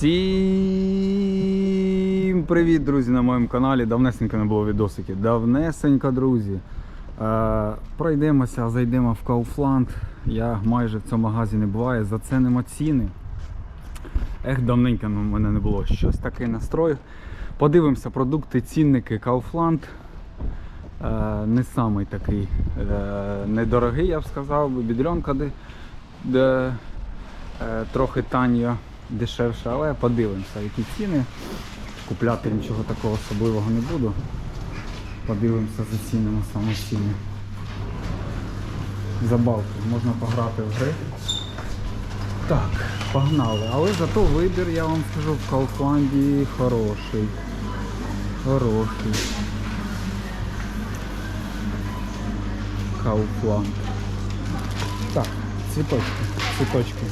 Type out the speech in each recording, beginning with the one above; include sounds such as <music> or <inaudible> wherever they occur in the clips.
Всім привіт, друзі, на моєму каналі. Давнесенько не було відосиків. Давнесенько, друзі. Е, пройдемося, зайдемо в Kaufland. Я майже в цьому магазі не буваю, зацінимо ціни. Ех, давненько в мене не було щось такий настрой. Подивимося продукти, цінники Kaufland. Е, не самий такий е, недорогий, я б сказав, бідренка де, де е, трохи таньо дешевше, але подивимося, які ціни. Купляти нічого такого особливого не буду. Подивимося, зацінимо саме ціни. Забавки, можна пограти в гри. Так, погнали. Але зато вибір, я вам скажу, в Кауфланді хороший. Хороший. Кауфланд. Так, цвіточки, цвіточки.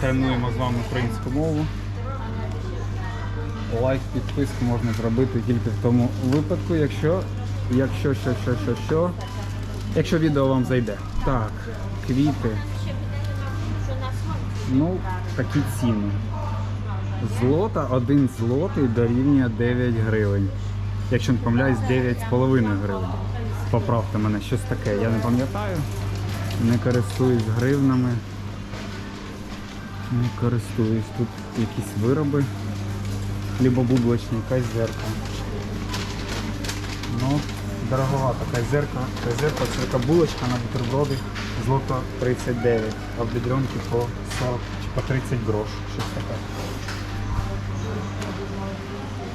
Тренуємо з вами українську мову. Лайк, підписку можна зробити тільки в тому випадку, якщо, якщо, що, що, що, що, якщо відео вам зайде. Так, квіти. Ну, такі ціни. Злота, один злотий дорівнює 9 гривень. Якщо не помиляюсь, 9,5 гривень. Поправте мене, щось таке. Я не пам'ятаю. Не користуюсь гривнами. Не користуюсь. Тут якісь вироби. Хлібобублочні, кайзерка. Ну, дороговато. Кайзерка, кайзерка, це така булочка на бутерброди. Злото 39, а в бідренки по 40 чи по 30 грош. Щось таке.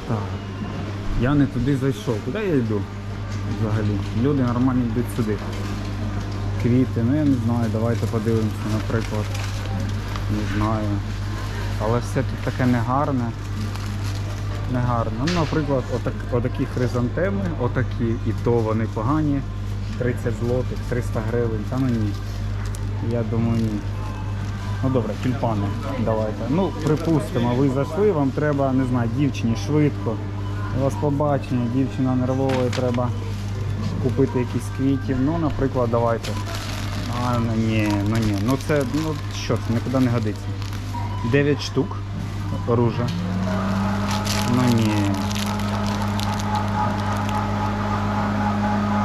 Так. Я не туди зайшов. Куди я йду? Взагалі. Люди нормально йдуть сюди. Квіти, ну я не знаю, давайте подивимося, наприклад. Не знаю. Але все тут таке негарне. Негарне. Ну, наприклад, отак, отакі хризантеми, отакі, і то вони погані. 30 злотих, 300 гривень, та ну ні. Я думаю ні. Ну добре, тюльпани давайте. Ну, припустимо, ви зайшли, вам треба, не знаю, дівчині швидко. У вас побачення, дівчина нервова, треба купити якісь квітів. Ну, наприклад, давайте. А, ну ні, ну ні. Ну це, ну що це, нікуди не годиться. 9 штук ружа. Ну ні.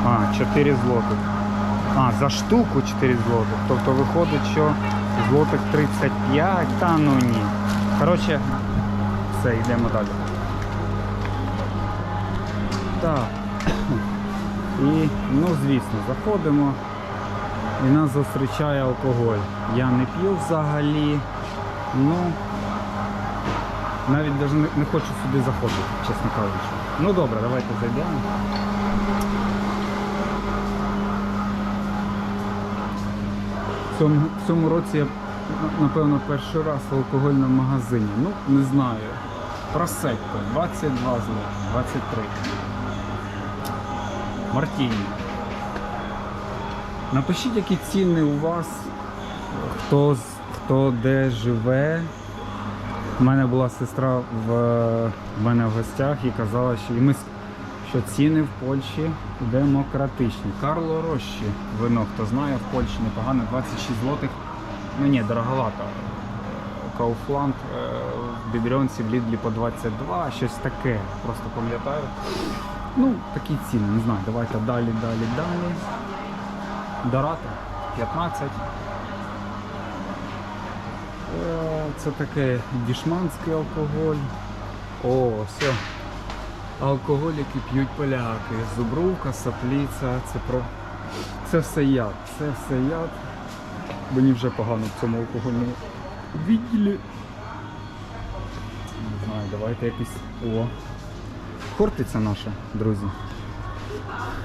А, 4 злотих. А, за штуку 4 злотих. Тобто виходить, що злотих 35, та ну ні. Коротше, все, йдемо далі. Так. І, ну звісно, заходимо і нас зустрічає алкоголь. Я не п'ю взагалі. Ну навіть даже не, хочу сюди заходити, чесно кажучи. Ну добре, давайте зайдемо. В цьому, в цьому році я, напевно, перший раз в алкогольному магазині. Ну, не знаю. Просекко 22 злоти, 23. Мартіні. Напишіть, які ціни у вас, хто, хто де живе. У мене була сестра в, в мене в гостях і казала, що, і ми, що ціни в Польщі демократичні. Карло Рощі, вино, хто знає, в Польщі непогано, 26 злотих. Ну ні, дороговато. Кауфланд е, в Бідріонці в Лідлі по 22, щось таке, просто пам'ятаю. Ну, такі ціни, не знаю. Давайте далі, далі, далі. Дората 15. Е, Це таке дішманський алкоголь. О, все. Алкоголь, який п'ють поляки. Зубровка, сапліця, це про. Це все яд. Це все яд. Мені вже погано в цьому алкогольному відділі. Не знаю, давайте якось. О. Хортиця наша, друзі.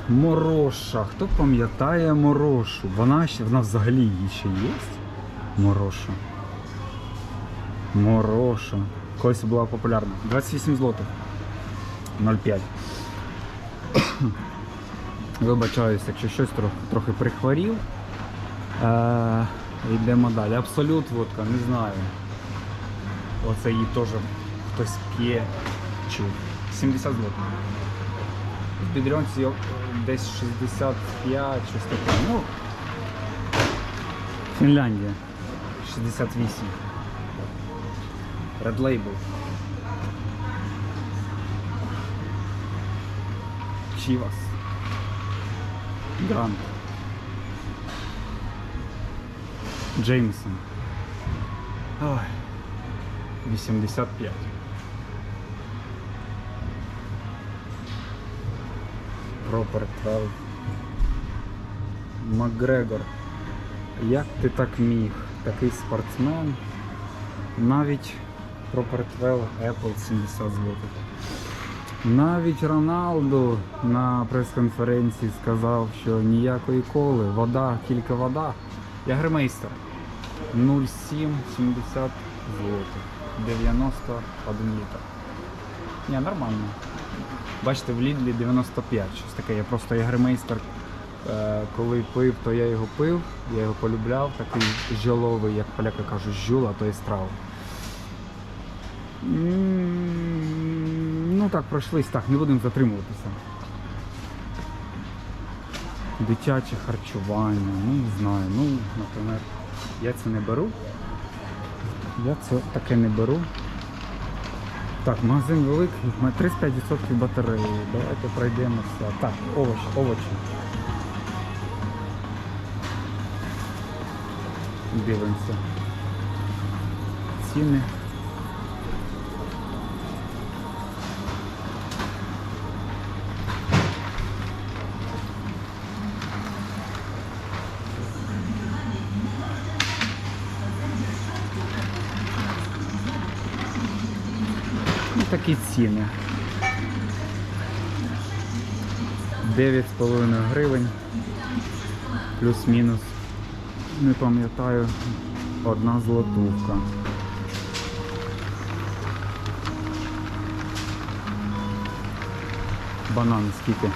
Мороша. Хто пам'ятає морошу? Вона вона взагалі її ще є? Мороша. Мороша. Колись була популярна. 28 злотих. 0,5. <coughs> Вибачаюсь, якщо щось трохи, трохи прихворів. Е, йдемо далі. Абсолют водка, не знаю. Оце її теж хтось п'є. Чув. 70 злотих. В бідрянці е, десь 65, щось таке. Ну, Фінляндія. 68. Red Label. Chivas. Грант. Джеймсон. Ой. 85. Пропер 12. Макгрегор. Як ти так міг? Такий спортсмен. Навіть Proper 12 Apple 70 злотих. Навіть Роналду на прес-конференції сказав, що ніякої коли, вода, тільки вода. Ягремейстер 0,770 злотих. 91 літр. Ні, нормально. Бачите, в Лідлі 95, щось таке. Я просто ягремейстер, е, коли пив, то я його пив, я його полюбляв, такий жоловий, як поляки кажуть, жула, то і страва. Ну так, пройшлись, так, не будемо затримуватися. Дитяче харчування, ну не знаю, ну, наприклад, я це не беру. Я це таке не беру. Так, магазин великий, 35% батареї. Давайте пройдемося. Так, овочі, овочі. Дивимося. Ціни. Такі ціни. 9,5 гривень. Плюс-мінус. Не пам'ятаю. Одна злотувка. Банани скільки?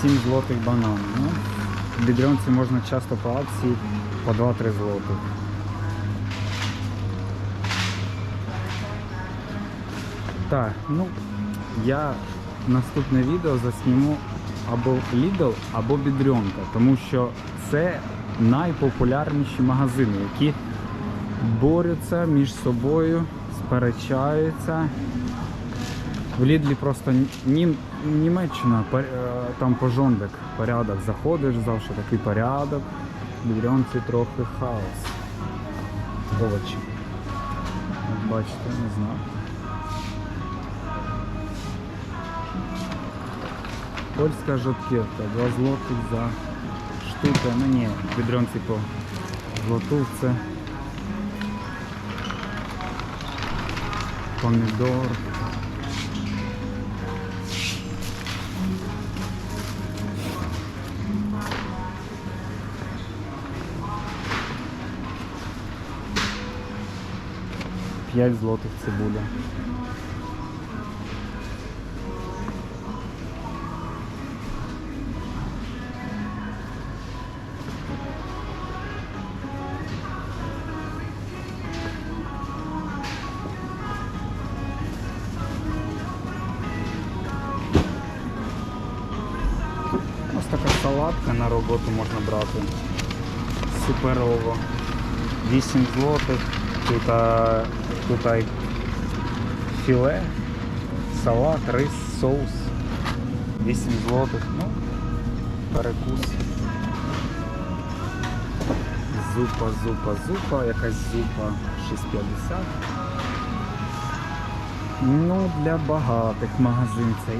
7 злотих банан. Ну, в бідрянці можна часто по акції по 2-3 злотих. Так, ну я наступне відео засніму або Lidl, або Бідрьонка, тому що це найпопулярніші магазини, які борються між собою, сперечаються. В Лідлі просто нім, Німеччина, е, там пожондик, порядок. Заходиш, завжди такий порядок. В Бідрьонці трохи хаос. Овочі. Бачите, не знаю. Польська жовтківка, 2 злотих за штуку. Ну ні, відронці по злотувце. Помідор. П'ять злотих цибуля. Брати. Суперово. 8 злотих. Тут, тут філе, салат, рис, соус. 8 злотих. Ну, перекус. Зупа, зупа, зупа, якась зупа 6,50. Ну, для багатих магазин цей.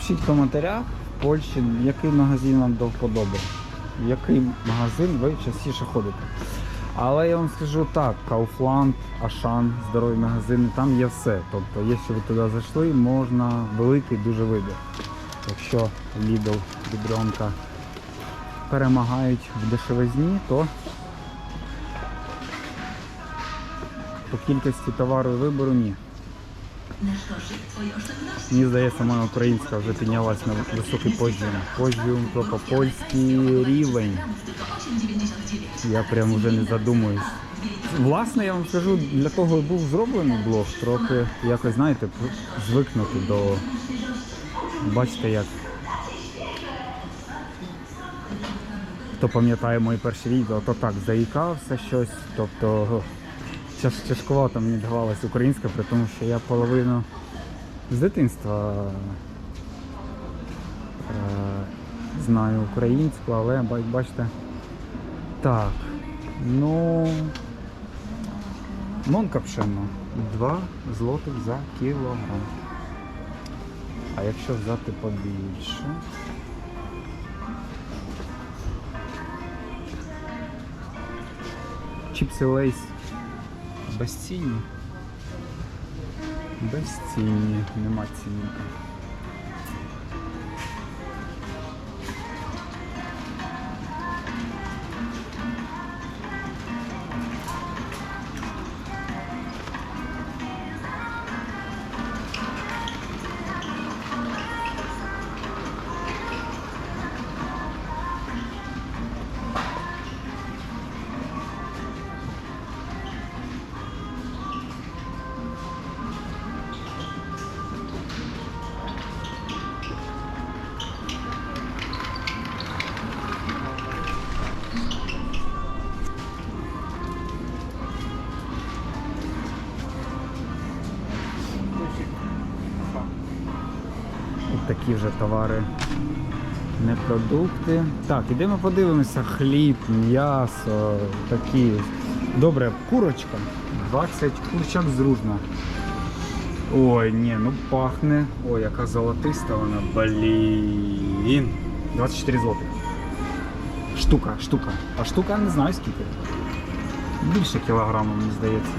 Напишіть в коментарях в Польщі, який магазин вам до вподоби. В який магазин ви частіше ходите. Але я вам скажу так, Kaufland, Ашан, здорові магазини, там є все. Тобто, якщо ви туди зайшли, можна великий дуже вибір. Якщо Lidl, Бідронка перемагають в дешевизні, то по кількості товару і вибору ні. Мені здається, моя українська вже піднялась на високий позіум. Позіум, тобто польський рівень. Я прям вже не задумуюсь. Власне, я вам скажу, для того був зроблений блог, трохи якось, знаєте, звикнути до. Бачите, як. Хто пам'ятає мої перші відео, то так заїкався щось. Тобто тяжкувато мені давалась українська, при тому, що я половину з дитинства е, знаю українську, але бачите. Так. Ну. Монка пшено. 2 злотих за кілограм. А якщо взяти побільше. Чіпси лейс безцінні. Безцінні, нема цінника. Такі вже товари, не продукти. Так, ідемо подивимося. Хліб, м'ясо, такі. Добре, курочка. 20 курчак зружна. Ой, ні, ну пахне. Ой, яка золотиста вона. Блін. 24 злотих. Штука, штука. А штука не знаю скільки. Більше кілограма, мені здається.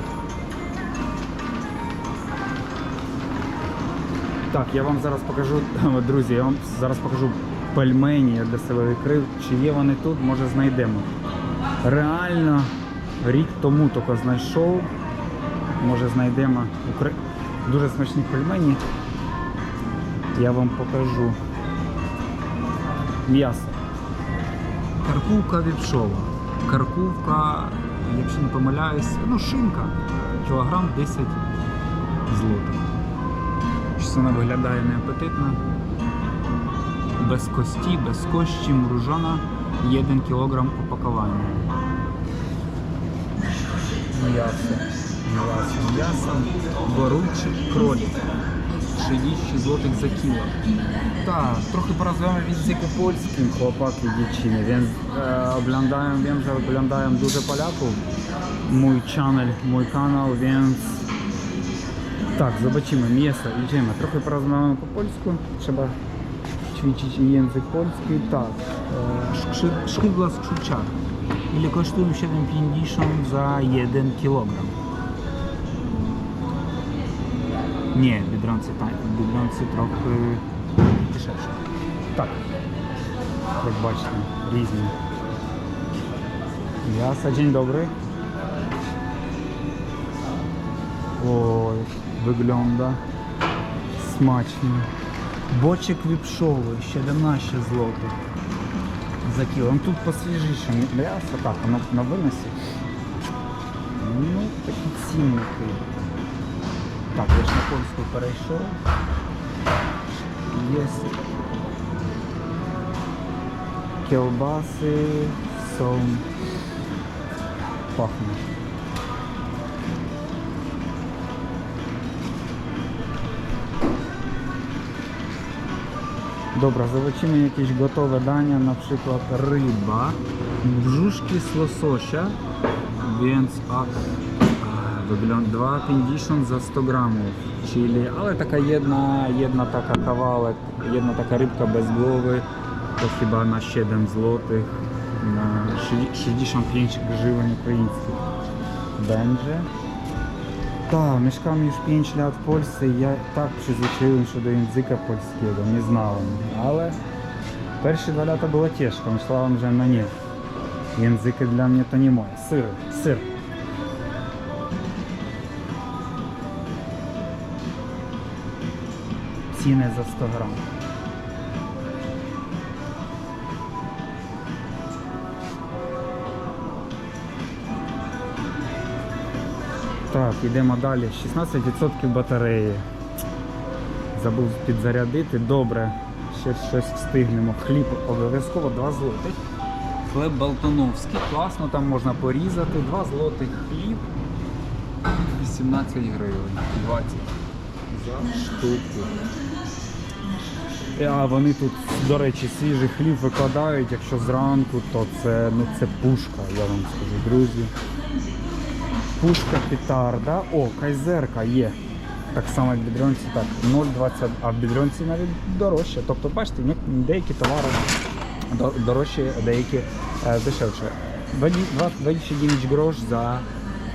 Так, я вам зараз покажу, <laughs> друзі, я вам зараз покажу пельмені, я для себе відкрив. Чи є вони тут, може знайдемо. Реально рік тому тільки знайшов. Може знайдемо Укра... дуже смачні пельмені. Я вам покажу. М'ясо. Каркувка вівшова. Каркувка, якщо не помиляюсь, ну шинка. Кілограм 10 злотих. Щось вона виглядає неапетитно. Без кості, без кощі, мружона, 1 кг упакування. М'ясо. М'ясо. М'ясо. Горучий кролик. 30 злотих за кіло. Так, трохи порозуміємо від язику польським, хлопак і дівчини. Він е, оглядаємо, він вже оглядаємо дуже поляку. Мій чанель, мій канал, він tak, zobaczymy mięso, idziemy. Trochę porozmawiamy po polsku. Trzeba ćwiczyć język polski. Tak, e, skrzydła z. Ile kosztują 7,50 za 1 kg? Nie, Biedronce, tak, Biedronce trochę dyszewsze. Tak, jak baczne, różne. Jasne, dzień dobry. Oj. Wygląda смачно. Бочик віпшовий, 17 злотих за кіло. Тут посвіжіше м'ясо, так, воно на виносі. Ну, такі цінники. Так, я ж на польську перейшов. Є кілбаси, сом. Пахне. Dobra, zobaczymy jakieś gotowe dania, na przykład ryba, brzuszki z łososia, więc a, a, wygląda 2,50 za 100 gramów, czyli, ale taka jedna, jedna taka kawałek, jedna taka rybka bez głowy, to chyba na 7 zł, na 65 grzyweń ukraińskich będzie. Так, mieszkam już 5 lat w Polsce i ja tak przyzwyczaiłem się do języka polskiego, nie znałem, ale pierwsze dwa lata było ciężko, myślałem, że no nie, języki dla mnie to nie moje, syr, syr. ціни за 100 грам. Так, йдемо далі. 16% батареї. Забув підзарядити. Добре. Ще щось встигнемо. Хліб обов'язково 2 злотих. Хліб Балтоновський. Класно, там можна порізати. 2 злотих хліб. 18 гривень. 20 за штуку. Е, А вони тут, до речі, свіжий хліб викладають. Якщо зранку, то це, ну, це пушка, я вам скажу, друзі. Пушка петарда. О, кайзерка є. Так само, в бідронці, так, 0,20, а в бідронці навіть дорожче. Тобто, бачите, деякі товари дорожчі, деякі е, дешевше. 29 грош за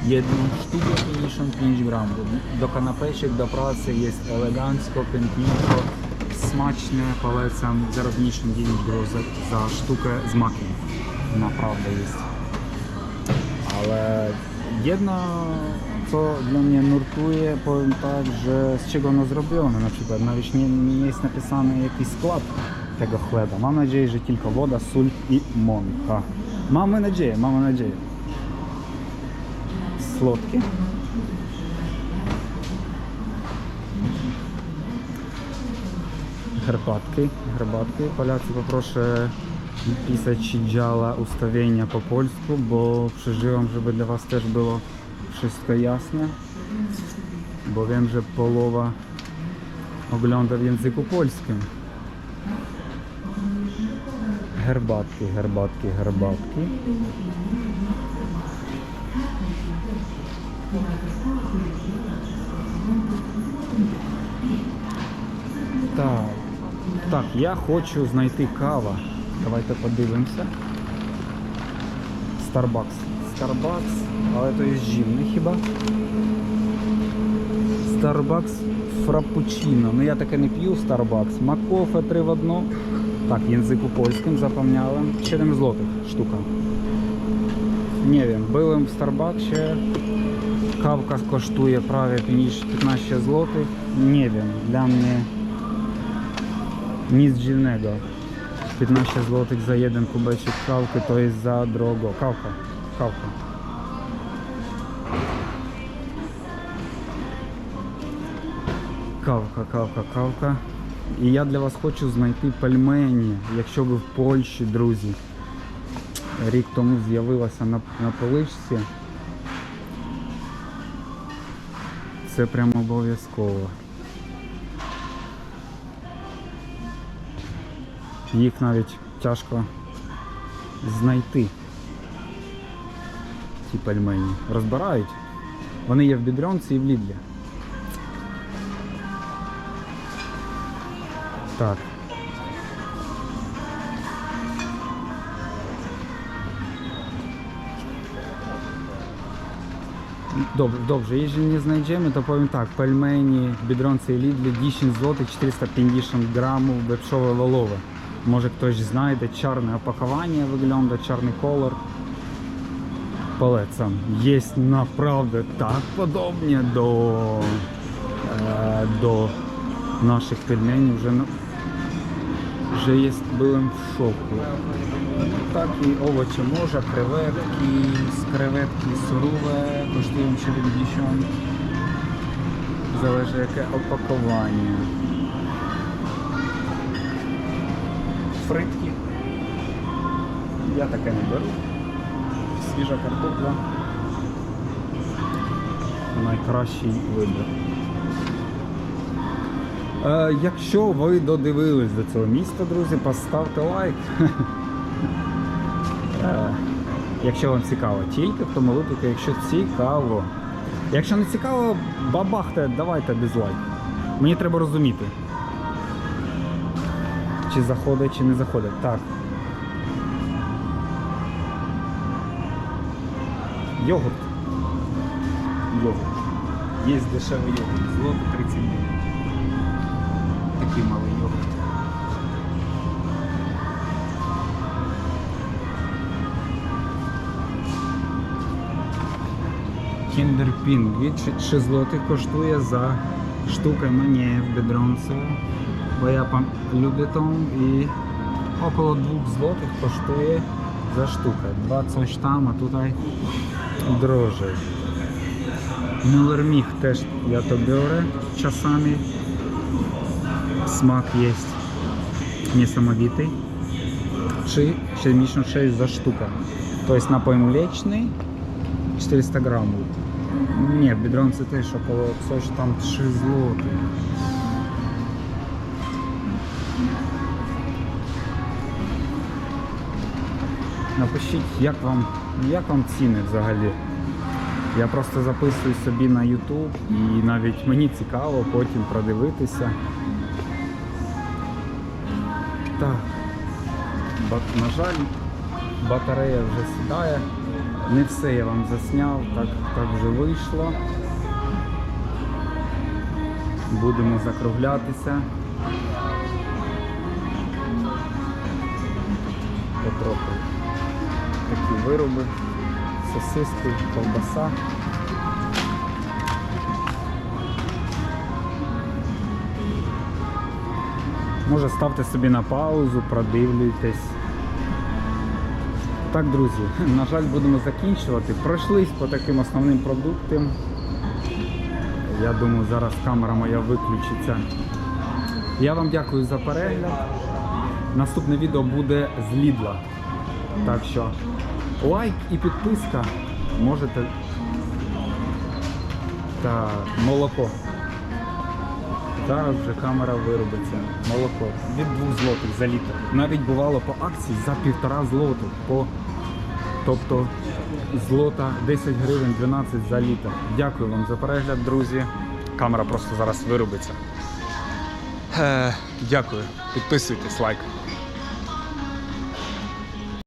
jedną sztukę 55 gramów. Do kanapeczek, do pracy jest elegancko, piękniejszo, smaczne, polecam 0,59 grosz za, za sztukę z makiem. Naprawdę jest. Ale jedna, co dla mnie nurtuje, powiem tak, że z czego ono zrobione na przykład. Nawet nie, nie jest napisany jakiś skład tego chleba. Mam nadzieję, że tylko woda, sól i mąka. Mamy nadzieję, mamy nadzieję. Słodkie. Herbatki, herbatki. Polacy poproszę pisać działa ustawienia po polsku, bo przeżyłam, żeby dla Was też było wszystko jasne. Bo wiem, że połowa ogląda w języku polskim. Herbatki, herbatki, herbatki. Так. Так, я хочу знайти кава. Давайте подивимося. Starbucks. Starbucks, але то є жінний хіба? Starbucks Frappuccino. Ну я таке не п'ю Starbucks. Макофе 3 в 1. Так, єнзику польським запам'яли. 7 злотих штука. Nie wiem, byłem w Starbucksie. Kawka kosztuje prawie 15 zł. Nie wiem, dla mnie nic dziwnego. 15 zł za jeden kubeczek kawki to jest za drogo. Kawka, kawka. Кавка, кавка, кавка. І я для вас хочу знайти пельмені, якщо ви в Польщі, друзі. Рік тому з'явилася на, на поличці. Це прямо обов'язково. Їх навіть тяжко знайти. Ці пельмені. Розбирають. Вони є в Бідронці і в Лідлі. Так. Dobrze, dobrze, jeśli nie znajdziemy, to powiem tak, pельмені, Biedronce i Lidl 10 zł, 450 gramów wieprzowe wolowe. Ktoś znajdzie, czarne opakowanie wygląda, czarny kolor. Polecam. Jest naprawdę tak podobnie do, e, do naszych pельменів, że, no, że jest, byłem w szoku. Такі овочі morza, krewetki, z krewetki surowe kosztują 70. Zależy jakie opakowanie. Фритки. Я таке не беру. Свіжа картопля. Найкращий вибір. Е, якщо ви додивились до цього міста, друзі, поставте лайк. <laughs> Е, якщо вам цікаво, тільки в тому випадку, якщо цікаво. Якщо не цікаво, бабахте, давайте дизлайк. Мені треба розуміти. Чи заходить, чи не заходить. Так. Йогурт. Йогурт. Є дешевий йогурт. Злото 30 гривень. Такий малий йогурт. Ping від 6 злотих коштує за штука мені в бедронце, бо я пам- люблю там і около 2 злотих коштує за штука. 20 там, а тут ай дорожче. Мюллер-міг теж я то беру часами. Смак є несамовитий. Чи щемічно 6 за штука. Тобто напой млечний 400 грамів. Ні, в бідронці теж около це ж там 3 злоти. Напишіть, як вам, як вам ціни взагалі. Я просто записую собі на YouTube і навіть мені цікаво потім продивитися. Так. Ба- на жаль, батарея вже сідає. Не все я вам засняв, так, так вже вийшло. Будемо закруглятися. Потроху такі вироби, сосиски, ковбаса. Може ставте собі на паузу, продивлюйтесь. Так, друзі, на жаль, будемо закінчувати. Пройшлись по таким основним продуктам. Я думаю, зараз камера моя виключиться. Я вам дякую за перегляд. Наступне відео буде з Лідла. Так що лайк і підписка можете. Так, молоко. Зараз вже камера виробиться. Молоко. Від 2 злотих за літр. Навіть бувало по акції за півтора злотих. По... Тобто злота 10 гривень 12 за літр. Дякую вам за перегляд, друзі. Камера просто зараз виробиться. Е, дякую. Підписуйтесь, лайк.